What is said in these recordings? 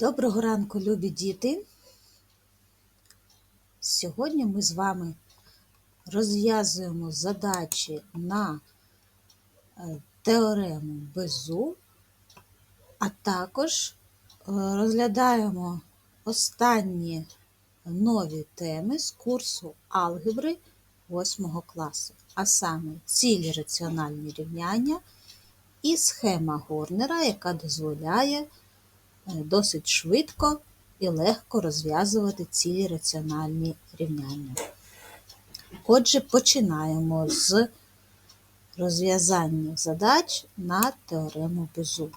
Доброго ранку, любі діти! Сьогодні ми з вами розв'язуємо задачі на е, теорему Безу, а також е, розглядаємо останні нові теми з курсу алгебри 8 класу, а саме цілі раціональні рівняння і схема Горнера, яка дозволяє досить швидко і легко розв'язувати цілі раціональні рівняння. Отже, починаємо з розв'язання задач на теорему Безу.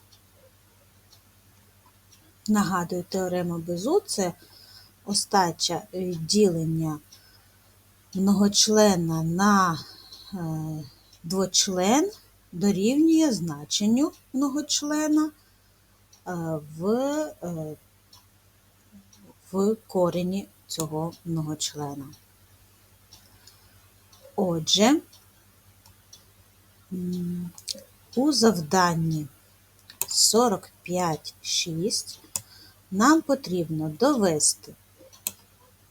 Нагадую, теорема Безу це остача ділення многочлена на е, двочлен дорівнює значенню многочлена в, е, в корені цього многочлена. Отже, у завданні 45.6 нам потрібно довести,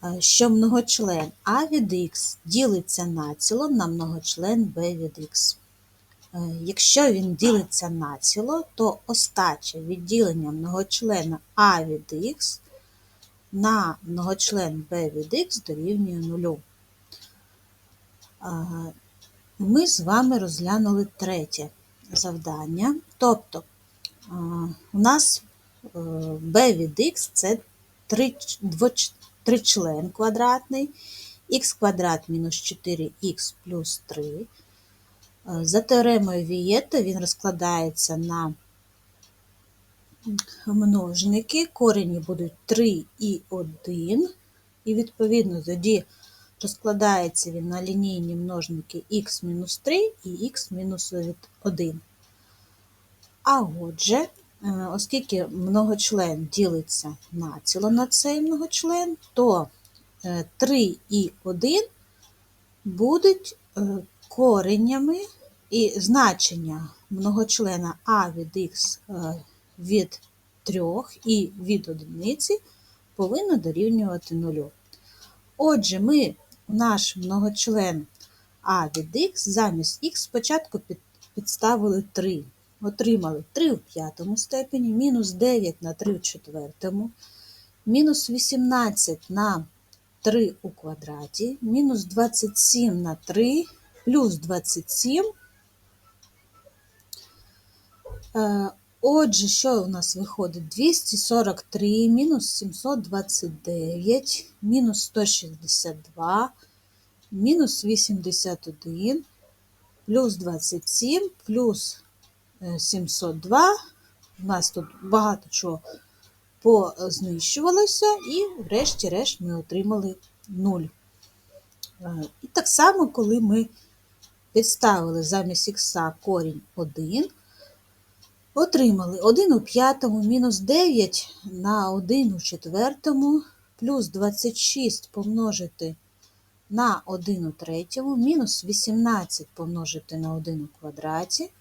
е, що многочлен А від Х ділиться націло на многочлен Б від Х. Е, якщо він ділиться націло, то остача відділення многочлена А від х на многочлен Б від х дорівнює нулю. Е, ми з вами розглянули третє завдання. Тобто е, у нас b від х це тричлен квадратний, х квадрат мінус 4х плюс 3. Е, за теоремою Вієта він розкладається на множники, корені будуть 3 і 1, і, відповідно, тоді розкладається він на лінійні множники х-3 і х-1. А отже, е, оскільки многочлен ділиться націло на цей многочлен, то 3 е, і 1 будуть коренями і значення многочлена А від х е, від 3 і від одиниці повинно дорівнювати нулю. Отже, ми наш многочлен А від х замість х спочатку підставили 3. Отримали 3 в п'ятому степені, мінус 9 на 3 в четвертому, мінус 18 на 3 у квадраті, мінус 27 на 3 плюс 27. Е, отже, що у нас виходить? 243 мінус 729, мінус 162, мінус 81, плюс 27, плюс 702. Е, у нас тут багато чого познищувалося, і, врешті-решт, ми отримали 0. Е, і так само, коли ми Підставили замість х корінь 1. Отримали 1 у п'ятому, мінус 9 на 1 у четвертому, плюс 26 помножити на 1 у третьому, мінус 18 помножити на 1 у квадраті,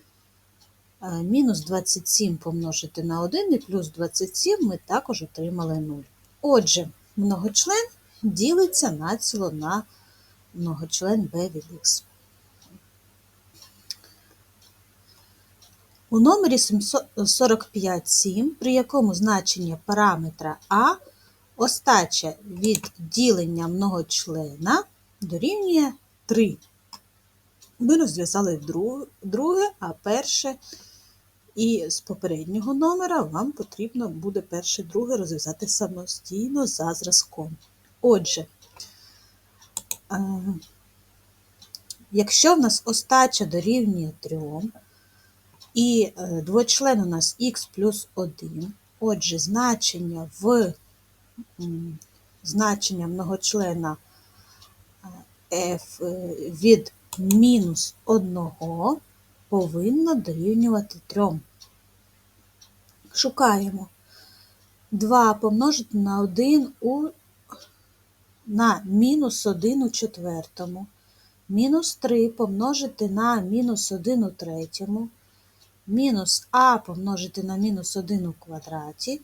е, мінус 27 помножити на 1 і плюс 27 ми також отримали 0. Отже, многочлен ділиться націло на многочлен b від х. У номері 45.7, при якому значення параметра А остача від ділення многочлена дорівнює 3. Ми розв'язали друге, а перше і з попереднього номера вам потрібно буде перше друге розв'язати самостійно за зразком. Отже, е, якщо в нас остача дорівнює 3, і е, двочлен у нас х плюс 1. Отже, значення в значення многочлена е, f е, від мінус 1 повинно дорівнювати 3. Шукаємо 2 помножити на 1 у на мінус 1 у четвертому, мінус 3 помножити на мінус 1 у третьому мінус а помножити на мінус 1 у квадраті,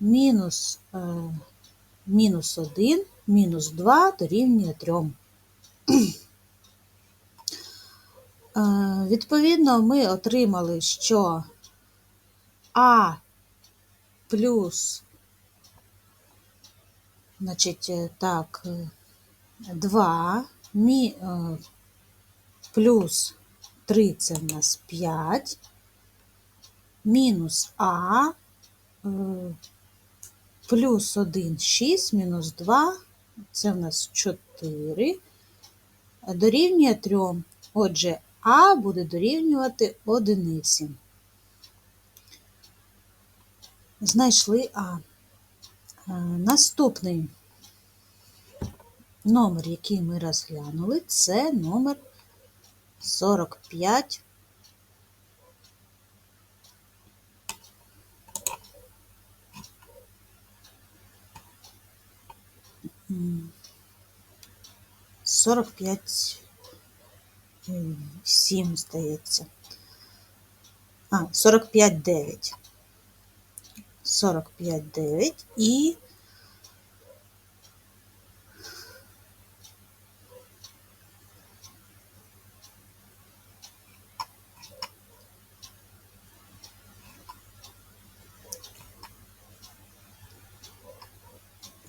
мінус, е, мінус 1, мінус 2 дорівнює 3. Е, Відповідно, ми отримали, що А плюс, значить, е, так, е, 2 мі, плюс 3 це в нас 5, мінус А е, плюс 1 6, мінус 2 це в нас 4, дорівнює 3. Отже, А буде дорівнювати одиниці. Знайшли А. Е, Наступний номер, який ми розглянули, це номер 45. 45 м, 7, здається. А, 45 9. 45 9 і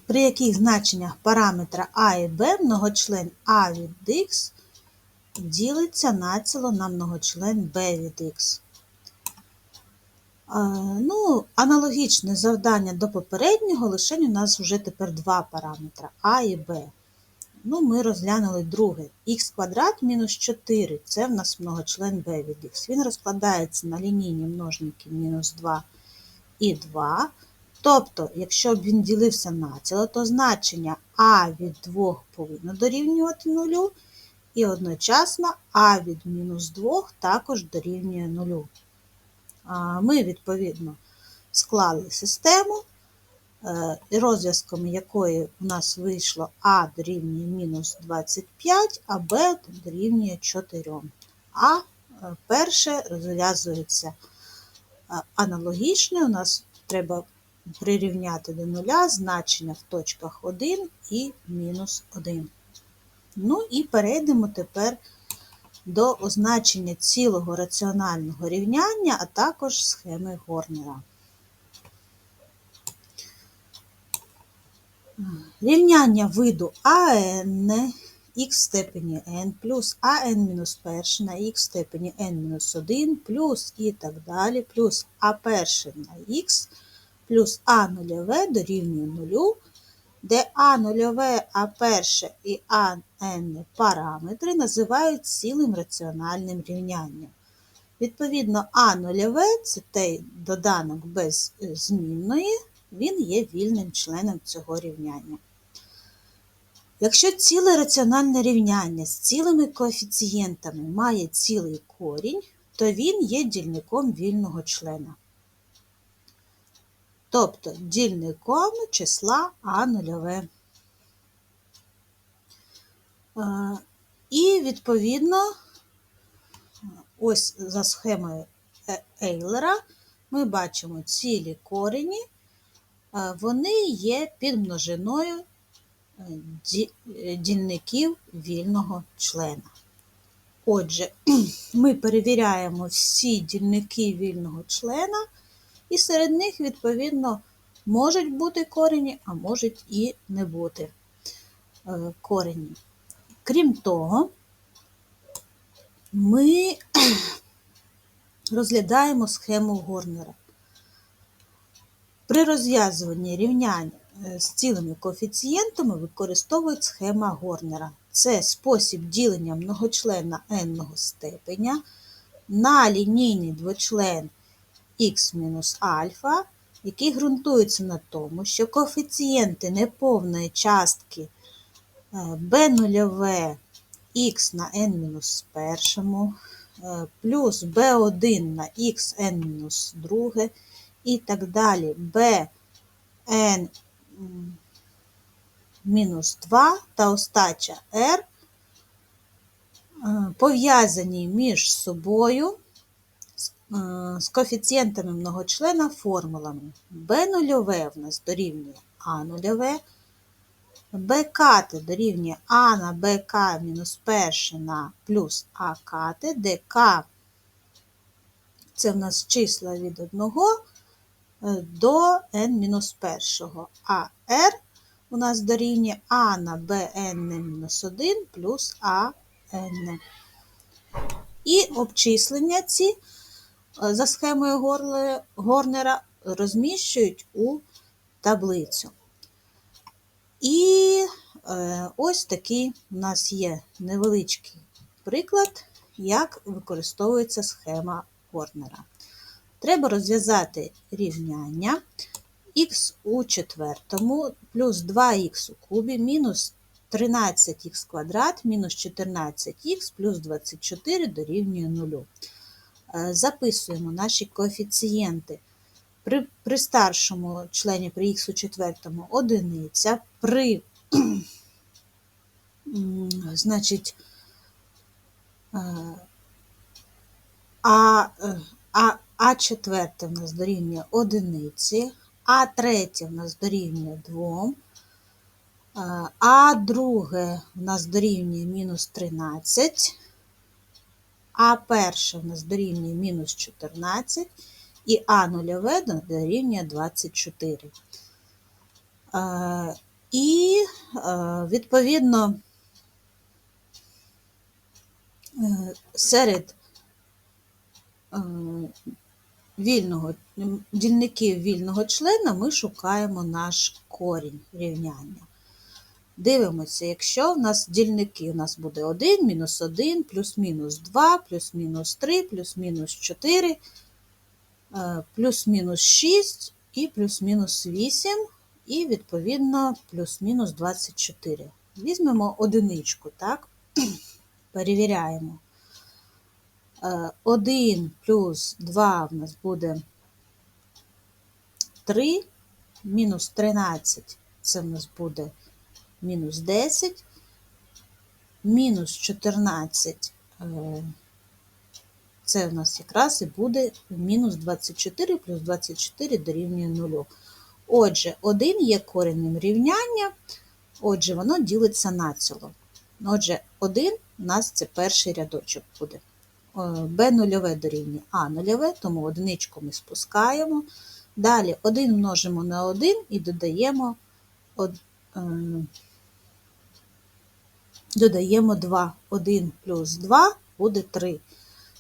при яких значеннях параметра А і Б многочлен А від х ділиться націло на многочлен Б від х. Е, Ну, аналогічне завдання до попереднього, лише у нас вже тепер два параметри А і Б. Ну, ми розглянули друге. х квадрат мінус 4 це в нас многочлен b від х. Він розкладається на лінійні множники мінус 2 і 2. Тобто, якщо б він ділився націло, то значення а від 2 повинно дорівнювати 0, і одночасно а від мінус 2 також дорівнює 0. Ми, відповідно, склали систему, е, розв'язком якої у нас вийшло А дорівнює мінус 25, а Б дорівнює 4. А е, перше розв'язується е, аналогічно, у нас треба прирівняти до нуля значення в точках 1 і мінус 1. Ну і перейдемо тепер до означення цілого раціонального рівняння, а також схеми Горнера. Рівняння виду АН х в степені n плюс АН мінус 1 на х в степені n мінус 1 плюс і так далі, плюс А1 на х плюс А нульове дорівнює нулю, де А нульове, А1 і АН параметри називають цілим раціональним рівнянням. Відповідно, А нульове це той доданок без е, змінної, він є вільним членом цього рівняння. Якщо ціле раціональне рівняння з цілими коефіцієнтами має цілий корінь, то він є дільником вільного члена. Тобто дільником числа А нульове. Е, І, відповідно, ось за схемою Ейлера ми бачимо цілі корені, е, вони є підмножиною е, ді- е, дільників вільного члена. Отже, ми перевіряємо всі дільники вільного члена, і серед них, відповідно, можуть бути корені, а можуть і не бути е, корені. Крім того, ми розглядаємо схему Горнера. При розв'язуванні рівнянь е, з цілими коефіцієнтами використовують схема Горнера. Це спосіб ділення многочлена n степеня на лінійний двочлен х-альфа, який ґрунтується на тому, що коефіцієнти неповної частки b0 х на n-1 е, плюс b1 на xn-2 і так далі. bn мінус 2 та остача r е, пов'язані між собою з коефіцієнтами многочлена формулами. b нульове в нас дорівнює а нульове, БК дорівнює А на БК мінус перше на плюс АК, де К це в нас числа від 1 е, до n-1, а R у нас дорівнює А на Bn-1 плюс АН. І обчислення ці е, за схемою Горнера розміщують у таблицю. І е, ось такий у нас є невеличкий приклад, як використовується схема Горнера. Треба розв'язати рівняння х у четвертому плюс 2х у кубі мінус 13х квадрат мінус 14х плюс 24 дорівнює 0. Е, записуємо наші коефіцієнти. При при старшому члені при х у четвертому одиниця, при значить, е, а, е, а, а четверте в нас дорівнює одиниці, а третє в нас дорівнює 2, е, а друге в нас дорівнює мінус 13, а перше в нас дорівнює мінус 14 і А нульове дорівнює 24. І, відповідно, е, серед е, вільного, дільників вільного члена ми шукаємо наш корінь рівняння. Дивимося, якщо в нас дільники у нас буде 1, мінус 1, плюс-мінус 2, плюс-мінус 3, плюс-мінус 4, Е, плюс-мінус 6 і плюс-мінус 8, і, відповідно, плюс-мінус 24. Візьмемо одиничку, так? Перевіряємо. 1 е, плюс 2 в нас буде 3, мінус 13 це в нас буде мінус 10, мінус 14 це у нас якраз і буде мінус 24 плюс 24 дорівнює 0. Отже, 1 є коренем рівняння, отже, воно ділиться націло. Отже, 1 у нас це перший рядочок буде. b нульове дорівнює А нульове, тому одиничку ми спускаємо. Далі 1 множимо на 1 і додаємо е, додаємо 2. 1 плюс 2 буде 3.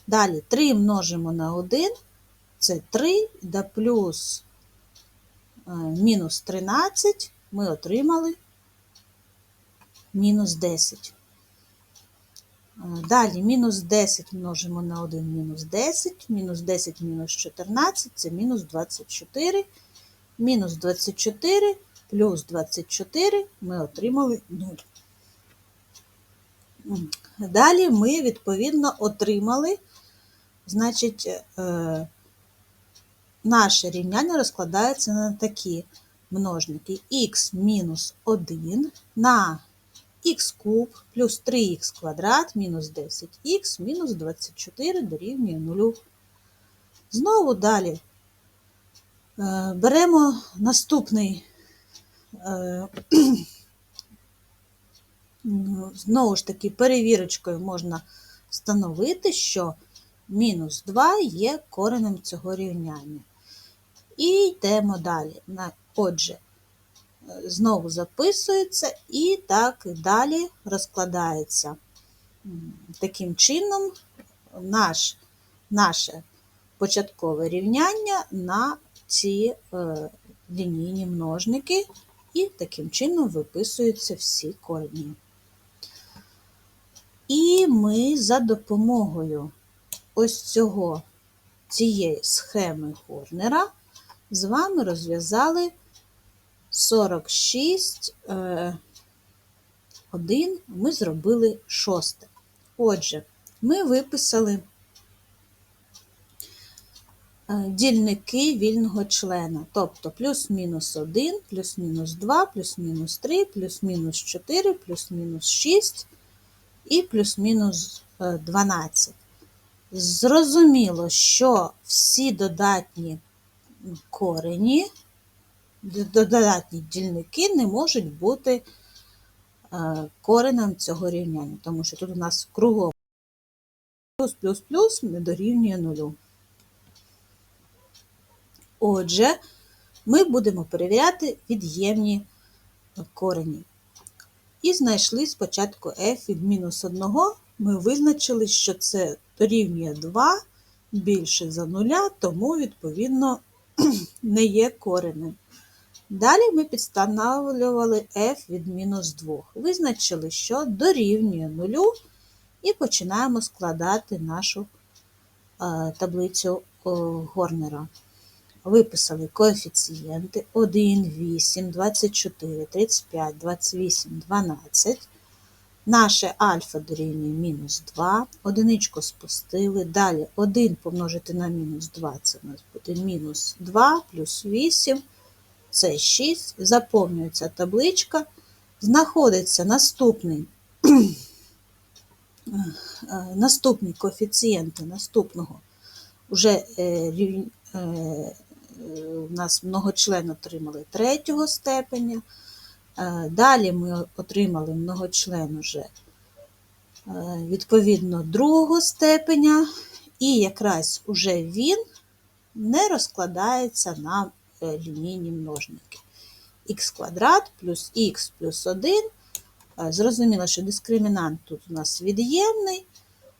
Далі 3 множимо на 1, це 3, да плюс е, мінус 13 ми отримали мінус 10. Е, далі мінус 10 множимо на 1 мінус 10, мінус 10 мінус 14 це мінус 24. Мінус 24 плюс 24 ми отримали 0. Далі ми, відповідно, отримали Значить, е, наше рівняння розкладається на такі множники х мінус 1 на х куб плюс 3х квадрат мінус 10х мінус 24 дорівнює 0. Знову далі е, беремо наступний, е, знову ж таки, перевірочкою можна встановити, що мінус 2 є коренем цього рівняння. І йдемо далі. Отже, знову записується і так і далі розкладається. Таким чином, наш, наше початкове рівняння на ці е, лінійні множники, і таким чином виписуються всі корені. І ми за допомогою ось цього, цієї схеми Хорнера з вами розв'язали 46, 1, е, ми зробили шосте. Отже, ми виписали е, дільники вільного члена, тобто плюс-мінус 1, плюс-мінус 2, плюс-мінус 3, плюс-мінус 4, плюс-мінус 6 і плюс-мінус 12. Е, Зрозуміло, що всі додатні корені, додатні дільники не можуть бути е, коренем цього рівняння, тому що тут у нас кругом плюс плюс плюс не дорівнює нулю. Отже, ми будемо перевіряти від'ємні корені. І знайшли спочатку f від мінус 1. Ми визначили, що це дорівнює 2 більше за нуля, тому, відповідно, не є коренем. Далі ми підстановлювали f від мінус 2. Визначили, що дорівнює нулю, і починаємо складати нашу е, таблицю е, Горнера. Виписали коефіцієнти 1, 8, 24, 35, 28, 12. Наше альфа дорівнює мінус 2, одиничку спустили. Далі 1 помножити на мінус 2, це у нас буде мінус 2 плюс 8, це 6. Заповнюється табличка. Знаходиться наступний, е, наступні коефіцієнти наступного вже у нас многочлен отримали третього степеня. Е, Далі ми отримали многочлен уже е, відповідно другого степеня, і якраз уже він не розкладається на е, лінійні множники. х квадрат плюс х плюс 1. Е, Зрозуміло, що дискримінант тут у нас від'ємний,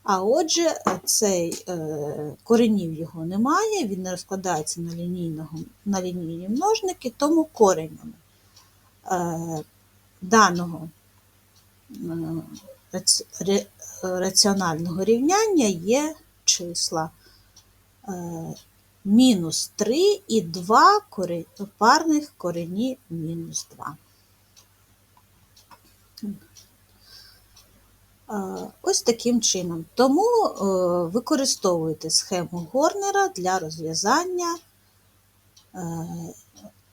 а отже, цей е, коренів його немає, він не розкладається на, лінійного, на лінійні множники, тому коренями е, даного е, раціонального рівняння є числа мінус 3 і 2 корі- парних корені мінус 2. Ось таким чином. Тому е, використовуйте схему Горнера для розв'язання е,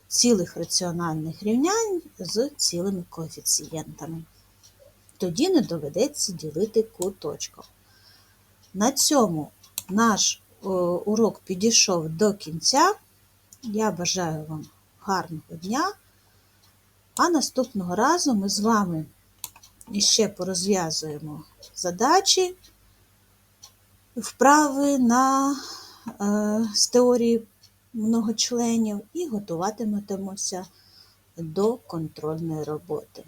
цілих раціональних рівнянь з цілими коефіцієнтами. Тоді не доведеться ділити куточком. На цьому наш е, урок підійшов до кінця. Я бажаю вам гарного дня. А наступного разу ми з вами іще порозв'язуємо задачі, вправи на, е, з теорії многочленів і готуватиметемося до контрольної роботи.